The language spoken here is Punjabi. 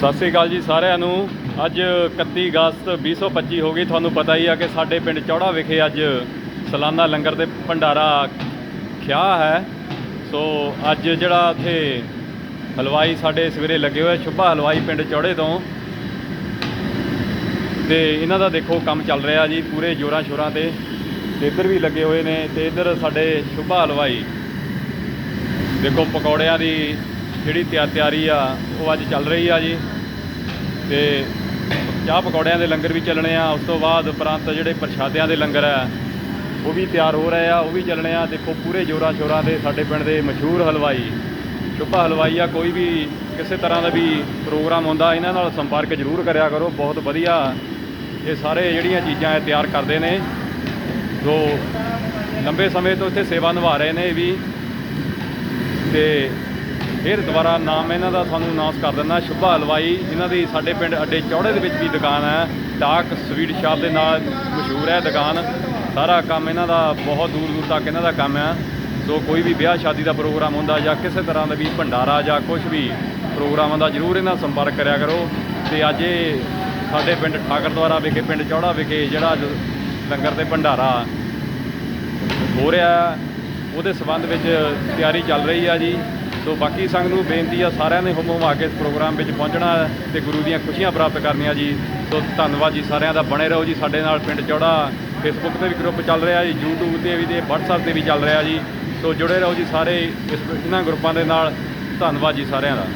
ਸਤਿ ਸ੍ਰੀ ਅਕਾਲ ਜੀ ਸਾਰਿਆਂ ਨੂੰ। ਅੱਜ 31 ਅਗਸਤ 2025 ਹੋ ਗਈ। ਤੁਹਾਨੂੰ ਪਤਾ ਹੀ ਆ ਕਿ ਸਾਡੇ ਪਿੰਡ ਚੌੜਾ ਵਿਖੇ ਅੱਜ ਸਾਲਾਨਾ ਲੰਗਰ ਦੇ ਭੰਡਾਰਾ ਖਿਆ ਹੈ। ਸੋ ਅੱਜ ਜਿਹੜਾ ਇੱਥੇ ਹਲਵਾਈ ਸਾਡੇ ਸਵੇਰੇ ਲੱਗੇ ਹੋਏ ਸ਼ੁਭਾ ਹਲਵਾਈ ਪਿੰਡ ਚੌੜੇ ਤੋਂ। ਤੇ ਇਹਨਾਂ ਦਾ ਦੇਖੋ ਕੰਮ ਚੱਲ ਰਿਹਾ ਜੀ, ਪੂਰੇ ਜੋਰਾਂ ਸ਼ੋਰਾਂ ਤੇ। ਤੇ ਇੱਧਰ ਵੀ ਲੱਗੇ ਹੋਏ ਨੇ ਤੇ ਇੱਧਰ ਸਾਡੇ ਸ਼ੁਭਾ ਹਲਵਾਈ। ਦੇਖੋ ਪਕੌੜਿਆਂ ਦੀ ਜਿਹੜੀ ਤਿਆ- ਤਿਆਰੀ ਆ, ਉਹ ਅੱਜ ਚੱਲ ਰਹੀ ਆ ਜੀ। ਤੇ ਚਾਹ ਪਕੌੜਿਆਂ ਦੇ ਲੰਗਰ ਵੀ ਚੱਲਣੇ ਆ। ਉਸ ਤੋਂ ਬਾਅਦ ਉਪਰੰਤ ਜਿਹੜੇ ਪ੍ਰਸ਼ਾਦਿਆਂ ਦੇ ਲੰਗਰ ਆ, ਉਹ ਵੀ ਤਿਆਰ ਹੋ ਰਹੇ ਆ, ਉਹ ਵੀ ਚੱਲਣੇ ਆ। ਦੇਖੋ, ਪੂਰੇ ਜੋਰਾਂ ਸ਼ੋਰਾਂ ਦੇ ਸਾਡੇ ਪਿੰਡ ਦੇ ਮਸ਼ਹੂਰ ਹਲਵਾਈ ਚੁੱਪਾ ਹਲਵਾਈ ਆ, ਕੋਈ ਵੀ ਕਿਸੇ ਤਰ੍ਹਾਂ ਦਾ ਵੀ ਪ੍ਰੋਗਰਾਮ ਹੁੰਦਾ, ਇਹਨਾਂ ਨਾਲ ਸੰਪਰਕ ਜ਼ਰੂਰ ਕਰਿਆ ਕਰੋ। ਬਹੁਤ ਵਧੀਆ ਇਹ ਸਾਰੇ ਜਿਹੜੀਆਂ ਚੀਜ਼ਾਂ ਇਹ ਤਿਆਰ ਕਰਦੇ ਨੇ। ਜੋ ਲੰਬੇ ਸਮੇਂ ਤੋਂ ਇੱਥੇ ਸੇਵਾ ਨਿਭਾ ਰਹੇ ਨੇ ਇਹ ਵੀ। ਤੇ ਫਿਰ ਦੁਬਾਰਾ ਨਾਮ ਇਹਨਾਂ ਦਾ ਤੁਹਾਨੂੰ ਅਨਾਉਂਸ ਕਰ ਦਿੰਦਾ, ਸ਼ੁਭਾ ਹਲਵਾਈ ਇਹਨਾਂ ਦੀ ਸਾਡੇ ਪਿੰਡ ਅੱਡੇ ਚੌੜੇ ਦੇ ਵਿੱਚ ਵੀ ਦੁਕਾਨ ਹੈ ਟਾਕ ਸਵੀਟ ਸ਼ਾਪ ਦੇ ਨਾਲ ਮਸ਼ਹੂਰ ਹੈ ਦੁਕਾਨ। ਸਾਰਾ ਕੰਮ ਇਹਨਾਂ ਦਾ ਬਹੁਤ ਦੂਰ ਦੂਰ ਤੱਕ ਇਹਨਾਂ ਦਾ ਕੰਮ ਹੈ। ਸੋ ਕੋਈ ਵੀ ਵਿਆਹ ਸ਼ਾਦੀ ਦਾ ਪ੍ਰੋਗਰਾਮ ਹੁੰਦਾ ਜਾਂ ਕਿਸੇ ਤਰ੍ਹਾਂ ਦਾ ਵੀ ਭੰਡਾਰਾ ਜਾਂ ਕੁਝ ਵੀ ਪ੍ਰੋਗਰਾਮਾਂ ਦਾ ਜ਼ਰੂਰ ਇਹਨਾਂ ਸੰਪਰਕ ਕਰਿਆ ਕਰੋ। ਤੇ ਅੱਜ ਇਹ ਸਾਡੇ ਪਿੰਡ ਠਾਕਰ ਦੁਆਰਾ ਵਿਖੇ, ਪਿੰਡ ਚੌੜਾ ਵਿਖੇ ਜਿਹੜਾ ਅੱਜ ਲੰਗਰ ਤੇ ਭੰਡਾਰਾ ਹੋ ਰਿਹਾ ਉਹਦੇ ਸਬੰਧ ਵਿੱਚ ਤਿਆਰੀ ਚੱਲ ਰਹੀ ਆ ਜੀ। ਸੋ ਬਾਕੀ ਸੰਗ ਨੂੰ ਬੇਨਤੀ ਆ ਸਾਰਿਆਂ ਨੇ ਹੁਮ ਹੁਮਾ ਕੇ ਇਸ ਪ੍ਰੋਗਰਾਮ ਵਿੱਚ ਪਹੁੰਚਣਾ ਹੈ ਤੇ ਗੁਰੂ ਦੀਆਂ ਖੁਸ਼ੀਆਂ ਪ੍ਰਾਪਤ ਕਰਨੀਆਂ ਜੀ। ਸੋ ਧੰਨਵਾਦ ਜੀ ਸਾਰਿਆਂ ਦਾ। ਬਣੇ ਰਹੋ ਜੀ ਸਾਡੇ ਨਾਲ ਪਿੰਡ ਚੌੜਾ। ਫੇਸਬੁੱਕ ਤੇ ਵੀ ਗਰੁੱਪ ਚੱਲ ਰਿਹਾ ਜੀ, YouTube ਤੇ ਵੀ ਤੇ WhatsApp ਤੇ ਵੀ ਚੱਲ ਰਿਹਾ ਜੀ। ਸੋ ਜੁੜੇ ਰਹੋ ਜੀ ਸਾਰੇ ਇਸ ਇਹਨਾਂ ਗਰੁੱਪਾਂ ਦੇ ਨਾਲ। ਧੰਨਵਾਦ ਜੀ ਸਾਰਿਆਂ ਦਾ।